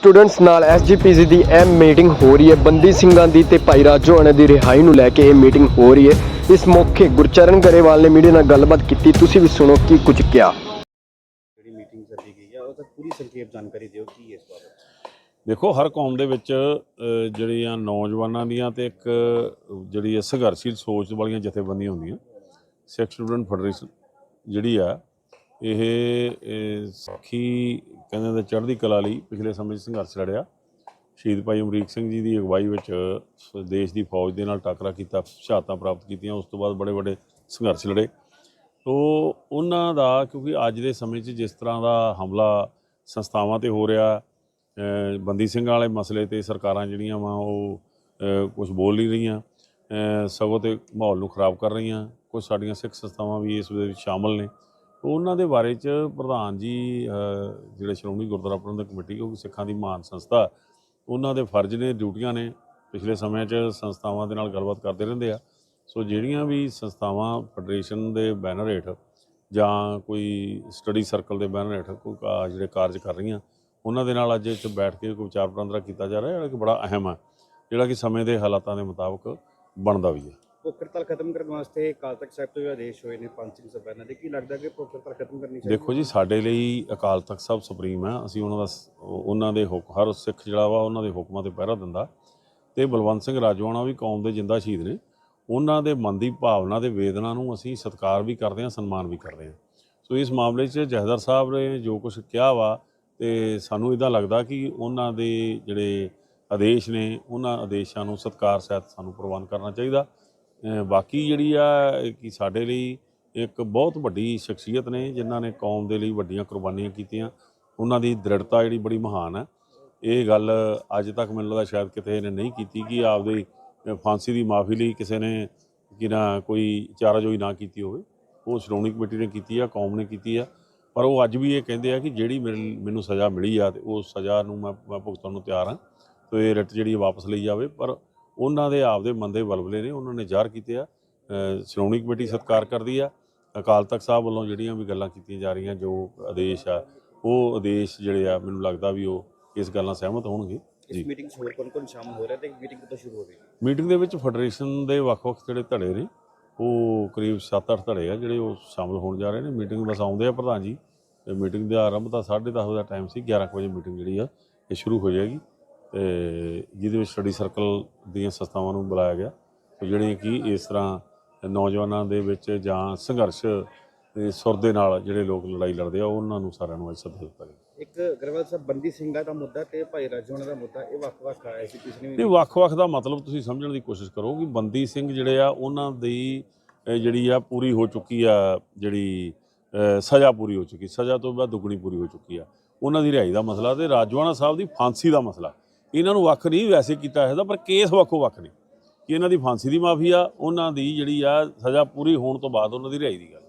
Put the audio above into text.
Students ਨਾਲ SGPC ਦੀ ਅਹਿਮ meeting ਹੋ ਰਹੀ ਹੈ। ਬੰਦੀ ਸਿੰਘਾਂ ਦੀ ਤੇ ਭਾਈ ਰਾਜੋ ਅਣੇ ਦੀ ਰਿਹਾਈ ਨੂੰ ਲੈ ਕੇ ਇਹ ਮੀਟਿੰਗ ਹੋ ਰਹੀ ਹੈ। ਇਸ ਮੌਕੇ ਗੁਰਚਰਨ ਗਰੇਵਾਲ ਨੇ ਮੀਡੀਆ ਨਾਲ ਗੱਲਬਾਤ ਕੀਤੀ। ਤੁਸੀਂ ਵੀ ਸੁਣੋ ਕੀ ਕੁਝ ਕਿਹਾ। ਜਿਹੜੀ ਮੀਟਿੰਗ ਸੱਦੀ ਗਈ ਆ ਉਹ ਤਾਂ ਪੂਰੀ ਸੰਖੇਪ ਜਾਣਕਾਰੀ ਦਿਓ ਕੀ ਹੈ ਇਸ ਬਾਰੇ? ਦੇਖੋ ਹਰ ਕੌਮ ਦੇ ਵਿੱਚ ਜਿਹੜੀਆਂ ਨੌਜਵਾਨਾਂ ਦੀਆਂ ਤੇ ਇੱਕ ਜਿਹੜੀ ਹੈ ਸੰਘਰਸ਼ੀਲ ਸੋਚ ਵਾਲੀਆਂ ਜਥੇਬੰਦੀਆਂ ਹੁੰਦੀਆਂ। ਸਿੱਖ ਸਟੂਡੈਂਟ ਫੈਡਰੇਸ਼ਨ ਜਿਹੜੀ ਆ ਇਹ ਸਿੱਖੀ ਕਹਿੰਦੇ ਨੇ ਚੜ੍ਹਦੀ ਕਲਾ ਲਈ ਪਿਛਲੇ ਸਮੇਂ 'ਚ ਸੰਘਰਸ਼ ਲੜਿਆ। ਸ਼ਹੀਦ ਭਾਈ ਅਮਰੀਕ ਸਿੰਘ ਜੀ ਦੀ ਅਗਵਾਈ ਵਿੱਚ ਸ- ਦੇਸ਼ ਦੀ ਫੌਜ ਦੇ ਨਾਲ ਟਾਕਰਾ ਕੀਤਾ, ਸ਼ਹਾਦਤਾਂ ਪ੍ਰਾਪਤ ਕੀਤੀਆਂ, ਉਸ ਤੋਂ ਬਾਅਦ ਬੜੇ ਵੱਡੇ ਸੰਘਰਸ਼ ਲੜੇ। ਤੋ ਉਹਨਾਂ ਦਾ, ਕਿਉਂਕਿ ਅੱਜ ਦੇ ਸਮੇਂ 'ਚ ਜਿਸ ਤਰ੍ਹਾਂ ਦਾ ਹਮਲਾ ਸੰਸਥਾਵਾਂ ਤੇ ਹੋ ਰਿਹਾ ਬੰਦੀ ਸਿੰਘਾਂ ਵਾਲੇ ਮਸਲੇ ਤੇ ਸਰਕਾਰਾਂ ਜਿਹੜੀਆਂ ਵਾ ਉਹ ਕੁਝ ਬੋਲ ਨਹੀਂ ਰਹੀਆਂ ਸਗੋਂ ਤੇ ਮਾਹੌਲ ਨੂੰ ਖਰਾਬ ਕਰ ਰਹੀਆਂ। ਕੁਝ ਸਾਡੀਆਂ ਸਿੱਖ ਸੰਸਥਾਵਾਂ ਵੀ ਇਸ ਵਿੱਚ ਸ਼ਾਮਲ ਨੇ। ਉਹਨਾਂ ਦੇ ਬਾਰੇ ਚ ਪ੍ਰਧਾਨ ਜੀ ਜਿਹੜੇ ਸ਼੍ਰੋਮਣੀ ਗੁਰਦੁਆਰਾ ਪ੍ਰਬੰਧਕ ਕਮੇਟੀ ਉਹ ਸਿੱਖਾਂ ਦੀ ਮਹਾਨ ਸੰਸਥਾ, ਉਹਨਾਂ ਦੇ ਫਰਜ਼ ਨੇ, ਡਿਊਟੀਆਂ ਨੇ, ਪਿਛਲੇ ਸਮਿਆਂ 'ਚ ਸੰਸਥਾਵਾਂ ਦੇ ਨਾਲ ਗੱਲਬਾਤ ਕਰਦੇ ਰਹਿੰਦੇ ਆ। ਸੋ ਜਿਹੜੀਆਂ ਵੀ ਸੰਸਥਾਵਾਂ, ਫੈਡਰੇਸ਼ਨ ਦੇ ਬੈਨਰ ਹੇਠ ਜਾਂ ਕੋਈ ਸਟੱਡੀ ਸਰਕਲ ਦੇ ਬੈਨਰ ਹੇਠ ਕੋਈ ਕਾ- ਜਿਹੜੇ ਕਾਰਜ ਕਰ ਰਹੀਆਂ, ਉਹਨਾਂ ਦੇ ਨਾਲ ਅੱਜ ਇੱਥੇ ਬੈਠ ਕੇ ਕੋਈ ਵਿਚਾਰ ਵਟਾਂਦਰਾ ਕੀਤਾ ਜਾ ਰਿਹਾ, ਜਿਹੜਾ ਕਿ ਬੜਾ ਅਹਿਮ ਹੈ ਜਿਹੜਾ ਕਿ ਸਮੇਂ ਦੇ ਹਾਲਾਤਾਂ ਦੇ ਮੁਤਾਬਕ ਬਣਦਾ ਵੀ ਹੈ ਭੁੱਖੜਤਾਲ ਖਤਮ ਕਰਨ ਵਾਸਤੇ ਅਕਾਲ ਤਖਤ ਸਾਹਿਬ ਤੋਂ ਵੀ ਆਦੇਸ਼ ਹੋਏ ਨੇ ਪੰਜ ਸਿੰਘ ਸਭਾ ਦੇ, ਕੀ ਲੱਗਦਾ ਕਿ ਭੁੱਖੜਤਾਲ ਖਤਮ ਕਰਨੀ ਚਾਹੀਦੀ ਦੇਖੋ ਜੀ, ਸਾਡੇ ਲਈ ਅਕਾਲ ਤਖਤ ਸਾਹਿਬ ਸੁਪਰੀਮ ਹੈ। ਅਸੀਂ ਉਹਨਾਂ ਦਾ ਉਹਨਾਂ ਦੇ ਹੁਕਮ ਹਰ ਸਿੱਖ ਜਿਹੜਾ ਵਾ, ਉਹਨਾਂ ਦੇ ਹੁਕਮਾਂ ਤੇ ਪਹਿਰਾ ਦਿੰਦਾ। ਤੇ ਬਲਵੰਤ ਸਿੰਘ ਰਾਜਵਾਨਾ ਵੀ ਕੌਮ ਦੇ ਜਿੰਦਾ ਸ਼ਹੀਦ ਨੇ। ਉਹਨਾਂ ਦੇ ਮਨ ਦੀ ਭਾਵਨਾ ਤੇ ਵੇਦਨਾ ਨੂੰ ਅਸੀਂ ਸਤਿਕਾਰ ਵੀ ਕਰਦੇ ਹਾਂ, ਸਨਮਾਨ ਵੀ ਕਰਦੇ ਹਾਂ। ਸੋ ਇਸ ਮਾਮਲੇ 'ਚ ਜਹਦਰ ਸਾਹਿਬ ਨੇ ਜੋ ਕੁਝ ਕਿਹਾ ਵਾ, ਤੇ ਸਾਨੂੰ ਇਦਾਂ ਲੱਗਦਾ ਕਿ ਉਹਨਾਂ ਦੇ ਜਿਹੜੇ ਆਦੇਸ਼ ਨੇ, ਉਹਨਾਂ ਆਦੇਸ਼ਾਂ ਨੂੰ ਸਤਿਕਾਰ ਸਹਿਤ ਸਾਨੂੰ ਪ੍ਰਵਾਨ ਕਰਨਾ ਚਾਹੀਦਾ। ਬਾਕੀ ਜਿਹੜੀ ਆ ਕਿ ਸਾਡੇ ਲਈ ਇੱਕ ਬਹੁਤ ਵੱਡੀ ਸ਼ਖਸੀਅਤ ਨੇ, ਜਿਨ੍ਹਾਂ ਨੇ ਕੌਮ ਦੇ ਲਈ ਵੱਡੀਆਂ ਕੁਰਬਾਨੀਆਂ ਕੀਤੀਆਂ। ਉਹਨਾਂ ਦੀ ਦ੍ਰਿੜਤਾ ਜਿਹੜੀ ਬੜੀ ਮਹਾਨ ਹੈ ਇਹ ਗੱਲ ਅੱਜ ਤੱਕ ਮੈਨੂੰ ਲੱਗਦਾ ਸ਼ਾਇਦ ਕਿਤੇ ਨੇ ਨਹੀਂ ਕੀਤੀ ਕਿ ਆਪਦੀ ਫਾਂਸੀ ਦੀ ਮਾਫੀ ਲਈ ਕਿਸੇ ਨੇ ਕਿ ਨਾ ਕੋਈ ਚਾਰਾਜੋਈ ਨਾ ਕੀਤੀ ਹੋਵੇ। ਉਹ ਸ਼੍ਰੋਮਣੀ ਕਮੇਟੀ ਨੇ ਕੀਤੀ ਆ, ਕੌਮ ਨੇ ਕੀਤੀ ਆ। ਪਰ ਉਹ ਅੱਜ ਵੀ ਇਹ ਕਹਿੰਦੇ ਆ ਕਿ ਜਿਹੜੀ ਮੇਰੇ- ਮੈਨੂੰ ਸਜ਼ਾ ਮਿਲੀ ਆ, ਤੇ ਉਹ ਸਜ਼ਾ ਨੂੰ ਮੈਂ ਮੈਂ ਭੁਗਤਣ ਨੂੰ ਤਿਆਰ ਹਾਂ ਤੇ ਇਹ ਰਿਟ ਜਿਹੜੀ ਵਾਪਸ ਲਈ ਜਾਵੇ। ਪਰ ਉਹਨਾਂ ਦੇ ਆਪਦੇ ਮੰਦੇ ਬਲਬਲੇ ਨੇ ਉਹਨਾਂ ਨੇ ਜ਼ਾਹਰ ਕੀਤੇ ਆ। ਸ਼੍ਰੋਮਣੀ ਕਮੇਟੀ ਸਤਿਕਾਰ ਕਰਦੀ ਆ। ਅਕਾਲ ਤਖਤ ਸਾਹਿਬ ਵੱਲੋਂ ਜਿਹੜੀਆਂ ਵੀ ਗੱਲਾਂ ਕੀਤੀਆਂ ਜਾ ਰਹੀਆਂ ਜੋ ਆਦੇਸ਼ ਆ ਉਹ ਆਦੇਸ਼ ਜਿਹੜੇ ਆ ਮੈਨੂੰ ਲੱਗਦਾ ਵੀ ਉਹ ਇਸ ਗੱਲ ਨਾਲ ਸਹਿਮਤ ਹੋਣਗੇ। ਜੀ। ਇਸ ਮੀਟਿੰਗ 'ਚ ਹੋਰ ਕੌਣ ਕੌਣ ਸ਼ਾਮਲ ਹੋ ਰਿਹਾ ਤੇ ਮੀਟਿੰਗ ਕਦੋਂ ਸ਼ੁਰੂ ਹੋਵੇਗੀ ਮੀਟਿੰਗ ਦੇ ਵਿੱਚ ਫੈਡਰੇਸ਼ਨ ਦੇ ਵੱਖ-ਵੱਖ ਜਿਹੜੇ ਧੜੇ ਨੇ ਉਹ ਕਰੀਬ 7-8 ਧੜੇ ਆ ਜਿਹੜੇ ਉਹ ਸ਼ਾਮਲ ਹੋਣ ਜਾ ਰਹੇ ਨੇ। ਮੀਟਿੰਗ ਬਸ ਆਉਂਦੇ ਆ ਪ੍ਰਧਾਨ ਜੀ। ਤੇ ਮੀਟਿੰਗ ਦਾ ਆਰੰਭ ਤਾਂ 10:30 ਵਜੇ ਦਾ ਟਾਈਮ ਸੀ 11 ਕੁ ਵਜੇ ਮੀਟਿੰਗ ਜਿਹੜੀ ਆ ਇਹ ਸ਼ੁਰੂ ਹੋ ਜਾਏਗੀ। ਤੇ ਜਿਹਦੇ ਵਿੱਚ ਸਟੱਡੀ ਸਰਕਲ ਦੀਆਂ ਸੰਸਥਾਵਾਂ ਨੂੰ ਬੁਲਾਇਆ ਗਿਆ। ਜਿਹੜੀਆਂ ਕਿ ਇਸ ਤਰ੍ਹਾਂ ਨੌਜਵਾਨਾਂ ਦੇ ਵਿੱਚ ਜਾਂ ਸੰਘਰਸ਼ ਸੁਰ ਦੇ ਨਾਲ ਜਿਹੜੇ ਲੋਕ ਲੜਾਈ ਲੜਦੇ ਆ ਉਹਨਾਂ ਨੂੰ ਸਾਰਿਆਂ ਨੂੰ ਅੱਜ ਸੱਦਾ ਦਿੱਤਾ ਗਿਆ। ਇੱਕ ਗਰੇਵਾਲ ਸਾਹਿਬ ਬੰਦੀ ਸਿੰਘਾਂ ਦਾ ਮੁੱਦਾ ਤੇ ਭਾਈ ਰਾਜੋਣਾ ਦਾ ਮੁੱਦਾ ਇਹ ਵੱਖ-ਵੱਖ ਆਇਆ ਸੀ ਕਿਸੇ ਨੇ ਇਹ ਵੱਖ-ਵੱਖ ਦਾ ਮਤਲਬ ਤੁਸੀਂ ਸਮਝਣ ਦੀ ਕੋਸ਼ਿਸ਼ ਕਰੋ ਕਿ ਬੰਦੀ ਸਿੰਘ ਜਿਹੜੇ ਆ ਉਹਨਾਂ ਦੀ ਜਿਹੜੀ ਆ ਪੂਰੀ ਹੋ ਚੁੱਕੀ ਆ ਜਿਹੜੀ ਸਜ਼ਾ ਪੂਰੀ ਹੋ ਚੁੱਕੀ ਸਜ਼ਾ ਤੋਂ ਬਾਅਦ ਦੁੱਗਣੀ ਪੂਰੀ ਹੋ ਚੁੱਕੀ ਆ। ਉਹਨਾਂ ਦੀ ਰਿਹਾਈ ਦਾ ਮਸਲਾ ਤੇ ਰਾਜਵਾਨਾ ਸਾਹਿਬ ਦੀ ਫਾਂਸੀ ਦਾ ਮਸਲਾ। ਇਹਨਾਂ ਨੂੰ ਵੱਖ ਨਹੀਂ ਵੈਸੇ ਕੀਤਾ ਹੈਦਾ ਪਰ ਕੇਸ ਵੱਖੋ ਵੱਖ ਨੇ। ਕਿ ਇਹਨਾਂ ਦੀ ਫਾਂਸੀ ਦੀ ਮਾਫੀ ਆ, ਉਹਨਾਂ ਦੀ ਜਿਹੜੀ ਆ ਸਜ਼ਾ ਪੂਰੀ ਹੋਣ ਤੋਂ ਬਾਅਦ ਉਹਨਾਂ ਦੀ ਰਿਹਾਈ ਦੀ ਗੱਲ।